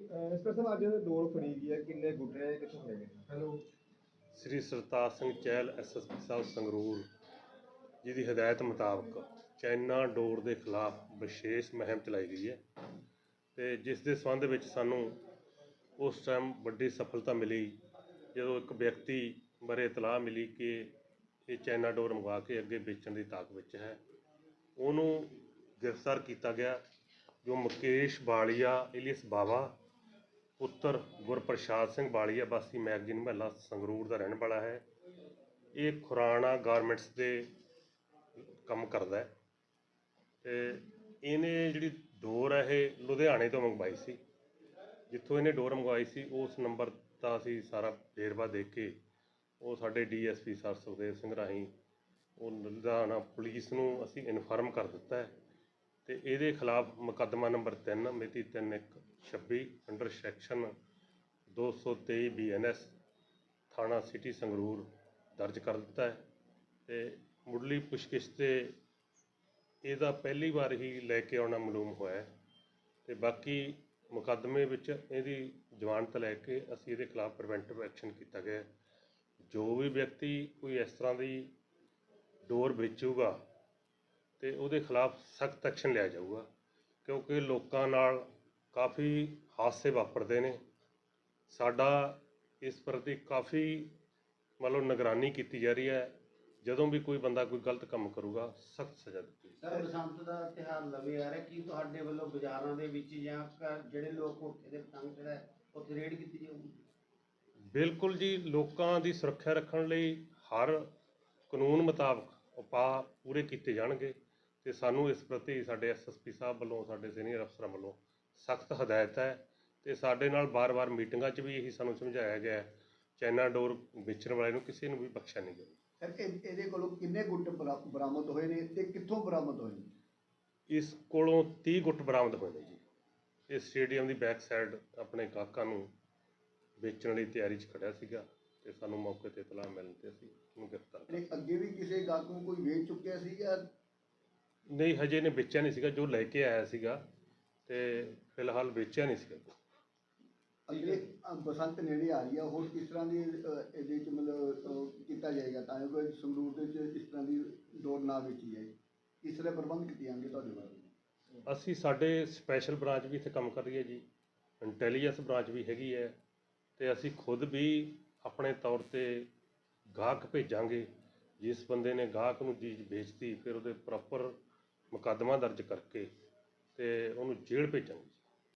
Special ਅੱਜ ਡੋਰ ਫੜੀ ਗਈ ਹੈ, ਕਿੰਨੇ ਗੁੱਟਰੇ ਕਿੱਥੋਂ ਫੜੇ ਗਏ ਹੈਲੋ। ਸ੍ਰੀ ਸਰਤਾਜ ਸਿੰਘ ਚਹਿਲ ਐਸਐਸਪੀ ਸਾਹਿਬ, ਸੰਗਰੂਰ। ਜੀ ਦੀ ਹਦਾਇਤ ਮੁਤਾਬਕ ਚਾਈਨਾ ਡੋਰ ਦੇ ਖਿਲਾਫ ਵਿਸ਼ੇਸ਼ ਮੁਹਿੰਮ ਚਲਾਈ ਗਈ ਹੈ ਤੇ ਜਿਸ ਦੇ ਸੰਬੰਧ ਵਿੱਚ ਸਾਨੂੰ ਉਸ ਟਾਈਮ ਵੱਡੀ ਸਫਲਤਾ ਮਿਲੀ, ਜਦੋਂ ਇੱਕ ਵਿਅਕਤੀ ਬਾਰੇ ਇਤਲਾਹ ਮਿਲੀ ਕਿ ਇਹ ਚਾਈਨਾ ਡੋਰ ਮੰਗਵਾ ਕੇ ਅੱਗੇ ਵੇਚਣ ਦੀ ਤਾਕ ਵਿੱਚ ਹੈ। ਉਹਨੂੰ ਗ੍ਰਿਫਤਾਰ ਕੀਤਾ ਗਿਆ, ਜੋ ਮੁਕੇਸ਼ ਬਾਲੀਆ ਇਲੀਅਸ ਬਾਵਾ ਪੁੱਤਰ ਗੁਰਪ੍ਰਸਾਦ ਸਿੰਘ ਬਾਲੀਆ ਵਾਸੀ ਮੈਗਜ਼ੀਨ ਮਹੱਲਾ ਸੰਗਰੂਰ ਦਾ ਰਹਿਣ ਵਾਲਾ ਹੈ। ਇਹ ਖੁਰਾਣਾ ਗਾਰਮੈਂਟਸ ਦੇ ਕੰਮ ਕਰਦਾ ਹੈ ਤੇ ਇਹਨੇ ਜਿਹੜੀ ਡੋਰ ਹੈ ਇਹ ਲੁਧਿਆਣੇ ਤੋਂ ਮੰਗਵਾਈ ਸੀ। ਜਿੱਥੋਂ ਇਹਨੇ ਡੋਰ ਮੰਗਵਾਈ ਸੀ, ਉਸ ਨੰਬਰ ਦਾ ਅਸੀਂ ਸਾਰਾ ਵੇਰਵਾ ਦੇ ਕੇ ਉਹ ਸਾਡੇ ਡੀਐਸਪੀ ਸਰ ਸੁਖਦੇਵ ਸਿੰਘ ਰਾਹੀਂ ਉਹ ਲੁਧਿਆਣਾ ਪੁਲਿਸ ਨੂੰ ਅਸੀਂ ਇਨਫਾਰਮ ਕਰ ਦਿੱਤਾ ਹੈ। ਤੇ ਇਹਦੇ ਖਿਲਾਫ ਮੁਕੱਦਮਾ ਨੰਬਰ 3 ਮਿਤੀ 3126 ਅੰਡਰ ਸੈਕਸ਼ਨ 223 ਬੀਐਨਐਸ ਥਾਣਾ ਸਿਟੀ ਸੰਗਰੂਰ ਦਰਜ ਕਰ ਦਿੱਤਾ ਹੈ। ਤੇ ਮੁੱਢਲੀ ਪੁੱਛਗਿੱਛ ਤੇ ਇਹਦਾ ਪਹਿਲੀ ਵਾਰ ਹੀ ਲੈ ਕੇ ਆਉਣਾ ਮਾਲੂਮ ਹੋਇਆ ਹੈ। ਤੇ ਬਾਕੀ ਮੁਕੱਦਮੇ ਵਿੱਚ ਇਹਦੀ ਜ਼ਮਾਨਤ ਲੈ ਕੇ ਅਸੀਂ ਇਹਦੇ ਖਿਲਾਫ ਪ੍ਰੀਵੈਂਟਿਵ ਐਕਸ਼ਨ ਕੀਤਾ ਗਿਆ ਜੋ ਵੀ ਵਿਅਕਤੀ ਕੋਈ ਇਸ ਤਰ੍ਹਾਂ ਦੀ ਡੋਰ ਵੇਚੂਗਾ ਤੇ ਉਹਦੇ ਖਿਲਾਫ ਸਖਤ ਐਕਸ਼ਨ ਲਿਆ ਜਾਊਗਾ ਕਿਉਂਕਿ ਲੋਕਾਂ ਨਾਲ ਕਾਫੀ ਹਾਦਸੇ ਵਾਪਰਦੇ ਨੇ। ਸਾਡਾ ਇਸ ਪ੍ਰਤੀ ਕਾਫੀ ਮਤਲਬ ਨਿਗਰਾਨੀ ਕੀਤੀ ਜਾ ਰਹੀ ਹੈ। ਜਦੋਂ ਵੀ ਕੋਈ ਬੰਦਾ ਕੋਈ ਗਲਤ ਕੰਮ ਕਰੂਗਾ ਸਖਤ ਸਜ਼ਾ ਦਿੱਤੀ। ਸਰ ਬਸੰਤ ਦਾ ਤਿਉਹਾਰ ਲਵੇ ਆ ਰਿਹਾ ਕੀ ਤੁਹਾਡੇ ਵੱਲੋਂ ਬਾਜ਼ਾਰਾਂ ਦੇ ਵਿੱਚ ਜਾਂ ਘਰ ਜਿਹੜੇ ਲੋਕ ਉੱਥੇ ਦੇ ਪਤੰਗ ਜਿਹੜਾ ਉੱਥੇ ਰੇਡ ਕੀਤੀ ਜਾਊਗੀ? ਬਿਲਕੁਲ ਜੀ ਲੋਕਾਂ ਦੀ ਸੁਰੱਖਿਆ ਰੱਖਣ ਲਈ ਹਰ ਕਾਨੂੰਨ ਮੁਤਾਬਕ ਉਪਾਅ ਪੂਰੇ ਕੀਤੇ ਜਾਣਗੇ। ਤੇ ਸਾਨੂੰ ਇਸ ਪ੍ਰਤੀ ਸਾਡੇ ਐਸਐਸਪੀ ਸਾਹਿਬ ਵੱਲੋਂ ਸਾਡੇ ਸੀਨੀਅਰ ਅਫਸਰਾਂ ਵੱਲੋਂ ਸਖਤ ਹਦਾਇਤ ਹੈ ਤੇ ਸਾਡੇ ਨਾਲ ਬਾਰ-ਬਾਰ ਮੀਟਿੰਗਾਂ 'ਚ ਵੀ ਇਹੀ ਸਾਨੂੰ ਸਮਝਾਇਆ ਗਿਆ ਹੈ ਚਾਈਨਾ ਡੋਰ ਵੇਚਣ ਵਾਲੇ ਨੂੰ ਕਿਸੇ ਨੂੰ ਵੀ ਬਖਸ਼ਿਆ ਨਹੀਂ ਜਾਊਗਾ ਸਰ ਇਹ- ਇਹਦੇ ਕੋਲੋਂ ਕਿੰਨੇ ਗੁੱਟ ਬਰਾ- ਬਰਾਮਦ ਹੋਏ ਨੇ ਤੇ ਕਿੱਥੋਂ ਬਰਾਮਦ ਹੋਏ ਨੇ? ਇਸ ਕੋਲੋਂ 30 ਗੁੱਟ ਬਰਾਮਦ ਹੋਏ ਨੇ ਜੀ। ਇਹ ਸਟੇਡੀਅਮ ਦੀ ਬੈਕ ਸਾਈਡ ਆਪਣੇ ਕਾਕਾਂ ਨੂੰ ਵੇਚਣ ਲਈ ਤਿਆਰੀ 'ਚ ਖੜਿਆ ਸੀਗਾ ਤੇ ਸਾਨੂੰ ਮੌਕੇ ਤੇ ਇਤਲਾਹ ਮਿਲਣ ਤੇ ਅਸੀਂ ਉਹਨੂੰ ਗ੍ਰਿਫਤਾਰ ਕਰ ਤੇ ਅੱਗੇ ਵੀ ਕਿਸੇ ਗਾਹਕ ਨੂੰ ਕੋਈ ਵੇਚ ਚੁੱਕਿਆ ਸੀ ਜਾਂ ਨਹੀਂ ਹਜੇ ਨੇ ਵੇਚਿਆ ਨਹੀਂ ਸੀਗਾ ਜੋ ਲੈ ਕੇ ਆਇਆ ਸੀਗਾ ਤੇ ਫਿਲਹਾਲ ਵੇਚਿਆ ਨਹੀਂ ਸੀਗਾ। ਅੱਗੇ ਅ, ਬਸੰਤ ਨੇੜੇ ਆ ਰਹੀ ਆ ਹੋਰ ਕਿਸ ਤਰ੍ਹਾਂ ਦੀ ਅ, ਇਹਦੇ ਚ ਮਤਲਬ ਅ, ਕੀਤਾ ਜਾਏਗਾ? ਤਾਂ ਕਿ ਸੰਗਰੂਰ ਦੇ ਵਿੱਚ ਇਸ ਤਰ੍ਹਾਂ ਦੀ ਡੋਰ ਨਾ ਵੇਚੀ ਜਾਏ। ਕਿਸ ਤਰ੍ਹਾਂ ਪ੍ਰਬੰਧ ਕੀਤੇ ਜਾਣਗੇ ਤੁਹਾਡੇ ਵੱਲੋਂ? ਅਸੀਂ ਸਾਡੇ ਸਪੈਸ਼ਲ ਬ੍ਰਾਂਚ ਵੀ ਇੱਥੇ ਕੰਮ ਕਰ ਰਹੀ ਹੈ ਜੀ। ਇੰਟੈਲੀਜੈਂਸ ਬ੍ਰਾਂਚ ਵੀ ਹੈਗੀ ਹੈ ਤੇ ਅਸੀਂ ਖੁਦ ਵੀ ਆਪਣੇ ਤੌਰ ਤੇ ਗਾਹਕ ਭੇਜਾਂਗੇ। ਜਿਸ ਬੰਦੇ ਨੇ ਗਾਹਕ ਨੂੰ ਚੀਜ਼ ਵੇਚਤੀ ਫਿਰ ਉਹਦੇ ਪ੍ਰੋਪਰ ਮੁਕੱਦਮਾ ਦਰਜ ਕਰਕੇ ਤੇ ਉਹਨੂੰ ਜੇਲ੍ਹ ਭੇਜਾਂਗੇ